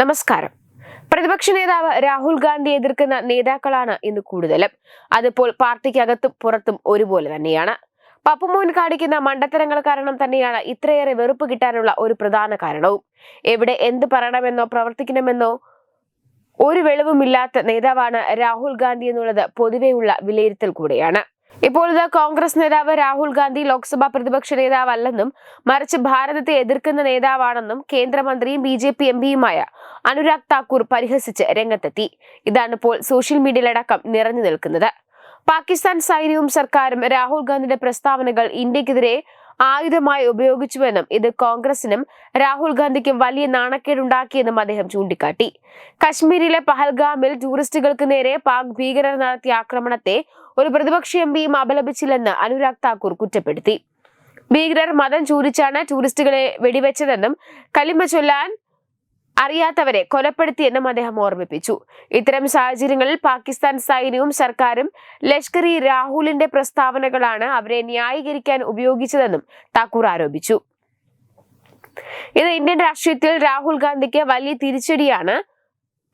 നമസ്കാരം. പ്രതിപക്ഷ നേതാവ് രാഹുൽ ഗാന്ധി എതിർക്കുന്ന നേതാക്കളാണ് ഇന്ന് കൂടുതലും. അതിപ്പോൾ പാർട്ടിക്കകത്തും പുറത്തും ഒരുപോലെ തന്നെയാണ്. പപ്പുമോൻ കാണിക്കുന്ന മണ്ടത്തരങ്ങൾ കാരണം തന്നെയാണ് ഇത്രയേറെ വെറുപ്പ് കിട്ടാനുള്ള ഒരു പ്രധാന കാരണവും. എവിടെ എന്ത് പറയണമെന്നോ പ്രവർത്തിക്കണമെന്നോ ഒരു വെളിവുമില്ലാത്ത നേതാവാണ് രാഹുൽ ഗാന്ധി എന്നുള്ളത് പൊതുവെയുള്ള വിലയിരുത്തൽ കൂടെയാണ്. ഇപ്പോൾ ഇത് കോൺഗ്രസ് നേതാവ് രാഹുൽ ഗാന്ധി ലോക്സഭാ പ്രതിപക്ഷ നേതാവല്ലെന്നും മറിച്ച് ഭാരതത്തെ എതിർക്കുന്ന നേതാവാണെന്നും കേന്ദ്രമന്ത്രിയും ബി ജെ പി എം പിയുമായ അനുരാഗ് താക്കൂർ പരിഹസിച്ച് രംഗത്തെത്തി. ഇതാണ് ഇപ്പോൾ സോഷ്യൽ മീഡിയയിലടക്കം നിറഞ്ഞു നിൽക്കുന്നത്. പാകിസ്ഥാൻ സൈന്യവും സർക്കാരും രാഹുൽ ഗാന്ധിയുടെ പ്രസ്താവനകൾ ഇന്ത്യക്കെതിരെ ആയുധമായി ഉപയോഗിച്ചുവെന്നും ഇത് കോൺഗ്രസിനും രാഹുൽ ഗാന്ധിക്കും വലിയ നാണക്കേടുണ്ടാക്കിയെന്നും അദ്ദേഹം ചൂണ്ടിക്കാട്ടി. കശ്മീരിലെ പഹൽഗാമിൽ ടൂറിസ്റ്റുകൾക്ക് നേരെ പാക് ഭീകരർ നടത്തിയ ആക്രമണത്തെ ഒരു പ്രതിപക്ഷ എം പിയും അപലപിച്ചില്ലെന്ന് അനുരാഗ് താക്കൂർ കുറ്റപ്പെടുത്തി. ഭീകരർ മതം ചൂരിച്ചാണ് ടൂറിസ്റ്റുകളെ വെടിവെച്ചതെന്നും കലിമ ചൊല്ലാൻ അറിയാത്തവരെ കൊലപ്പെടുത്തിയെന്നും അദ്ദേഹം ഓർമ്മിപ്പിച്ചു. ഇത്തരം സാഹചര്യങ്ങളിൽ പാകിസ്ഥാൻ സൈന്യവും സർക്കാരും ലഷ്കർ ഇ രാഹുലിന്റെ പ്രസ്താവനകളാണ് അവരെ ന്യായീകരിക്കാൻ ഉപയോഗിച്ചതെന്നും താക്കൂർ ആരോപിച്ചു. ഇത് ഇന്ത്യൻ രാഷ്ട്രീയത്തിൽ രാഹുൽ ഗാന്ധിക്ക് വലിയ തിരിച്ചടിയാണ്.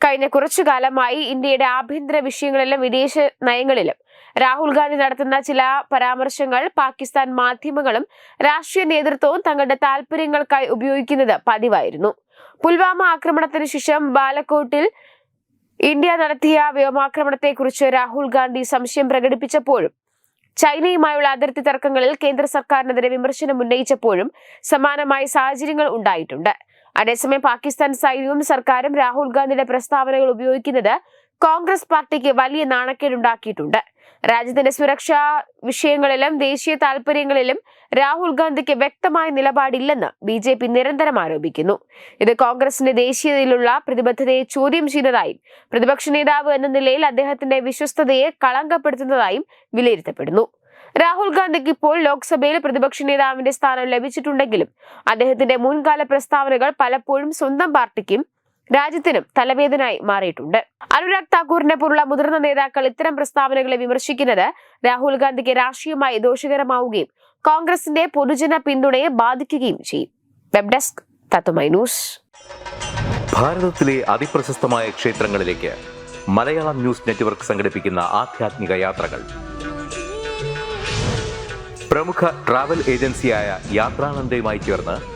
കഴിഞ്ഞ കുറച്ചു കാലമായി ഇന്ത്യയുടെ ആഭ്യന്തര വിഷയങ്ങളിലും വിദേശ നയങ്ങളിലും രാഹുൽ ഗാന്ധി നടത്തുന്ന ചില പരാമർശങ്ങൾ പാകിസ്ഥാൻ മാധ്യമങ്ങളും രാഷ്ട്രീയ നേതൃത്വവും തങ്ങളുടെ താല്പര്യങ്ങൾക്കായി ഉപയോഗിക്കുന്നത് പതിവായിരുന്നു. പുൽവാമ ആക്രമണത്തിന് ശേഷം ബാലക്കോട്ടിൽ ഇന്ത്യ നടത്തിയ വ്യോമാക്രമണത്തെ കുറിച്ച് രാഹുൽ ഗാന്ധി സംശയം പ്രകടിപ്പിച്ചപ്പോഴും ചൈനയുമായുള്ള അതിർത്തി തർക്കങ്ങളിൽ കേന്ദ്ര സർക്കാരിനെതിരെ വിമർശനം ഉന്നയിച്ചപ്പോഴും സമാനമായ സാഹചര്യങ്ങൾ ഉണ്ടായിട്ടുണ്ട്. അതേസമയം പാകിസ്ഥാൻ സൈന്യവും സർക്കാരും രാഹുൽ ഗാന്ധിയുടെ പ്രസ്താവനകൾ ഉപയോഗിക്കുന്നത് കോൺഗ്രസ് പാർട്ടിക്ക് വലിയ നാണക്കേടുണ്ടാക്കിയിട്ടുണ്ട്. രാജ്യത്തിന്റെ സുരക്ഷാ വിഷയങ്ങളിലും ദേശീയ താൽപര്യങ്ങളിലും രാഹുൽ ഗാന്ധിക്ക് വ്യക്തമായ നിലപാടില്ലെന്ന് ബി ജെ പി നിരന്തരം ആരോപിക്കുന്നു. ഇത് കോൺഗ്രസിന്റെ ദേശീയതയിലുള്ള പ്രതിബദ്ധതയെ ചോദ്യം ചെയ്തതായും പ്രതിപക്ഷ നേതാവ് എന്ന നിലയിൽ അദ്ദേഹത്തിന്റെ വിശ്വസ്തതയെ കളങ്കപ്പെടുത്തുന്നതായും വിലയിരുത്തപ്പെടുന്നു. രാഹുൽ ഗാന്ധിക്ക് ഇപ്പോൾ ലോക്സഭയിൽ പ്രതിപക്ഷ നേതാവിന്റെ സ്ഥാനം ലഭിച്ചിട്ടുണ്ടെങ്കിലും അദ്ദേഹത്തിന്റെ മുൻകാല പ്രസ്താവനകൾ പലപ്പോഴും സ്വന്തം പാർട്ടിക്കും രാജ്യത്തിനും തലവേദനയായി മാറിയിട്ടുണ്ട്. അനുരാഗ് താക്കൂറിനെ പോലുള്ള മുതിർന്ന നേതാക്കൾ ഇത്തരം പ്രസ്താവനകളെ വിമർശിക്കുന്നത് രാഹുൽ ഗാന്ധിക്ക് രാഷ്ട്രീയമായി ദോഷകരമാവുകയും കോൺഗ്രസിന്റെ പൊതുജന പിന്തുണയെ ബാധിക്കുകയും ചെയ്യും. വെബ് ഡെസ്ക് തത്തുമൈ ന്യൂസ്. ഭാരതത്തിലെ അതിപ്രശസ്തമായ ക്ഷേത്രങ്ങളിലേക്ക് മലയാളം ന്യൂസ് നെറ്റ്വർക്ക് സംഘടിപ്പിക്കുന്ന ആധ്യാത്മിക യാത്രകൾ. പ്രമുഖ ട്രാവൽ ഏജൻസിയായ യാത്രാനന്ദയുമായി ചേർന്ന്